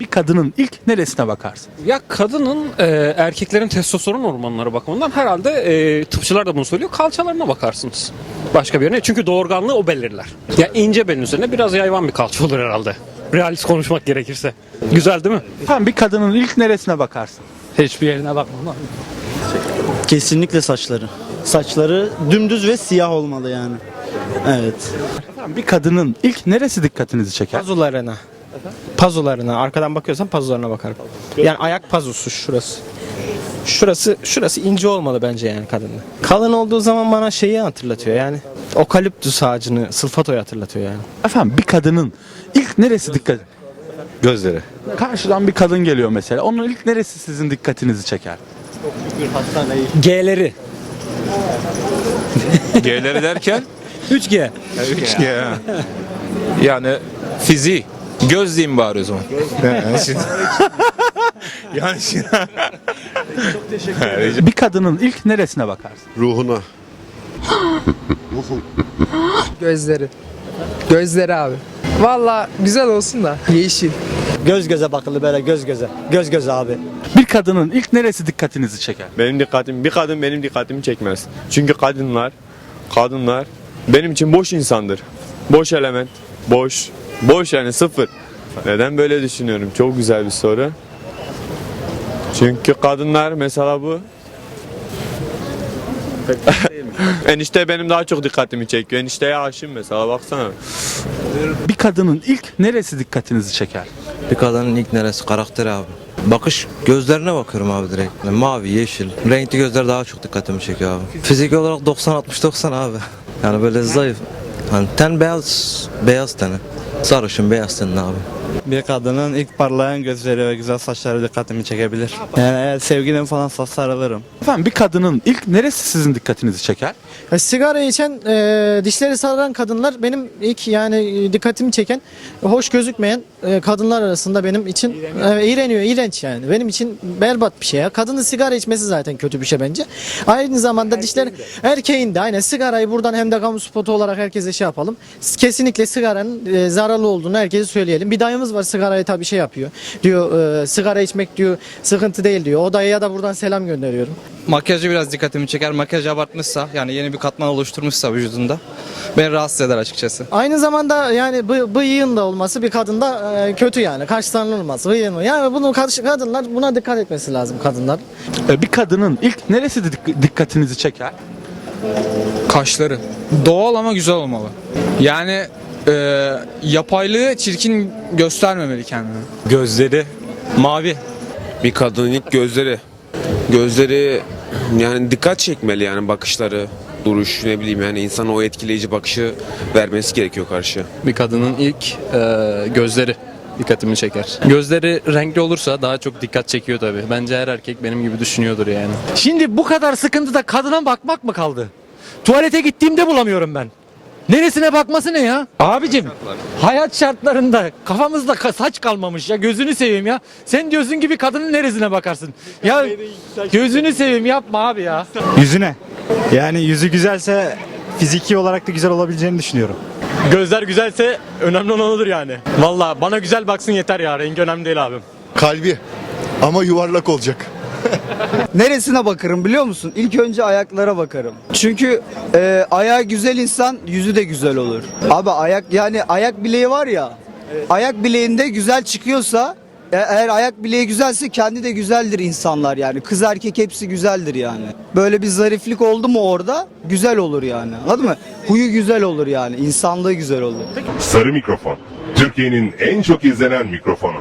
Bir kadının ilk neresine bakarsın? Ya kadının e, erkeklerin testosteron hormonları bakımından herhalde e, tıpçılar da bunu söylüyor. Kalçalarına bakarsınız. Başka bir yerine. Çünkü doğurganlığı o belirler. Ya ince belin üzerine biraz yayvan bir kalça olur herhalde. Realist konuşmak gerekirse. Güzel değil mi? Efendim bir kadının ilk neresine bakarsın? Hiçbir yerine bakmam. Kesinlikle saçları. Saçları dümdüz ve siyah olmalı yani. Evet. Efendim bir kadının ilk neresi dikkatinizi çeker? Pazularına. Pazularına. Arkadan bakıyorsan pazularına bakarım. Yani ayak pazusu şurası. Şurası şurası ince olmalı bence yani kadında. Kalın olduğu zaman bana şeyi hatırlatıyor yani. Okaliptüs ağacını, sılfatoyu hatırlatıyor yani. Efendim bir kadının ilk neresi dikkat? Gözleri. Karşıdan bir kadın geliyor mesela. Onun ilk neresi sizin dikkatinizi çeker? G'leri. G'leri derken 3G. 3G. ha. Yani fiziği. Göz diyeyim bari o zaman. Yani şimdi- yani şimdi... Bir kadının ilk neresine bakarsın? Ruhuna. Gözleri. Gözleri abi. Valla güzel olsun da yeşil. Göz göze bakılı böyle göz göze. Göz göze abi. Bir kadının ilk neresi dikkatinizi çeker? Benim dikkatim, bir kadın benim dikkatimi çekmez. Çünkü kadınlar, kadınlar benim için boş insandır. Boş element, boş, boş yani sıfır. Neden böyle düşünüyorum? Çok güzel bir soru. Çünkü kadınlar mesela bu. Enişte benim daha çok dikkatimi çekiyor. Enişteye aşığım mesela baksana. Bir kadının ilk neresi dikkatinizi çeker? Bir kadının ilk neresi? Karakteri abi. Bakış gözlerine bakıyorum abi direkt. Mavi, yeşil. Renkli gözler daha çok dikkatimi çekiyor abi. Fizik olarak 90-60-90 abi. Yani böyle zayıf. Hani ten beyaz, beyaz teni. Sarışın beyaz tenli abi. Bir kadının ilk parlayan gözleri ve güzel saçları dikkatimi çekebilir. Yani eğer sevgilim falan sarılırım. Efendim bir kadının ilk neresi sizin dikkatinizi çeker? Ya Sigara içen, e, dişleri saran kadınlar benim ilk yani e, dikkatimi çeken, hoş gözükmeyen e, kadınlar arasında benim için e, iğreniyor, iğrenç yani. Benim için berbat bir şey ya. Kadının sigara içmesi zaten kötü bir şey bence. Aynı zamanda dişler erkeğin de aynen sigarayı buradan hem de kamu spotu olarak herkese şey yapalım. Kesinlikle sigaranın e, zararlı olduğunu herkese söyleyelim. Bir dayımız var sigarayı tabii şey yapıyor. Diyor e, sigara içmek diyor sıkıntı değil diyor. O dayıya da buradan selam gönderiyorum. Makyajı biraz dikkatimi çeker. Makyaj abartmışsa yani yeni bir katman oluşturmuşsa vücudunda beni rahatsız eder açıkçası. Aynı zamanda yani bı bıyığın da olması bir kadında e, kötü yani. Kaşlarının bıyığın. Yani bunu kadınlar buna dikkat etmesi lazım kadınlar. Ee, Bir kadının ilk neresi dik- dikkatinizi çeker? Kaşları. Doğal ama güzel olmalı. Yani e, yapaylığı çirkin göstermemeli kendini. Gözleri. Mavi. Bir kadının ilk gözleri. Gözleri yani dikkat çekmeli yani bakışları, duruş ne bileyim yani insana o etkileyici bakışı vermesi gerekiyor karşı. Bir kadının ilk e, gözleri dikkatimi çeker. Gözleri renkli olursa daha çok dikkat çekiyor tabii. Bence her erkek benim gibi düşünüyordur yani. Şimdi bu kadar sıkıntıda kadına bakmak mı kaldı? Tuvalete gittiğimde bulamıyorum ben. Neresine bakması ne ya? Abicim hayat şartlarında kafamızda ka- saç kalmamış ya gözünü seveyim ya. Sen diyorsun gibi kadının neresine bakarsın? Ya gözünü seveyim yapma abi ya. Yüzüne. Yani yüzü güzelse fiziki olarak da güzel olabileceğini düşünüyorum. Gözler güzelse önemli olan odur yani. Valla bana güzel baksın yeter ya rengi önemli değil abim. Kalbi. Ama yuvarlak olacak. Neresine bakarım biliyor musun? İlk önce ayaklara bakarım. Çünkü e, ayağı güzel insan yüzü de güzel olur. Abi ayak yani ayak bileği var ya. Ayak bileğinde güzel çıkıyorsa e- eğer ayak bileği güzelse kendi de güzeldir insanlar yani. Kız erkek hepsi güzeldir yani. Böyle bir zariflik oldu mu orada güzel olur yani. Anladın mı? Huyu güzel olur yani. insanlığı güzel olur. Sarı mikrofon. Türkiye'nin en çok izlenen mikrofonu.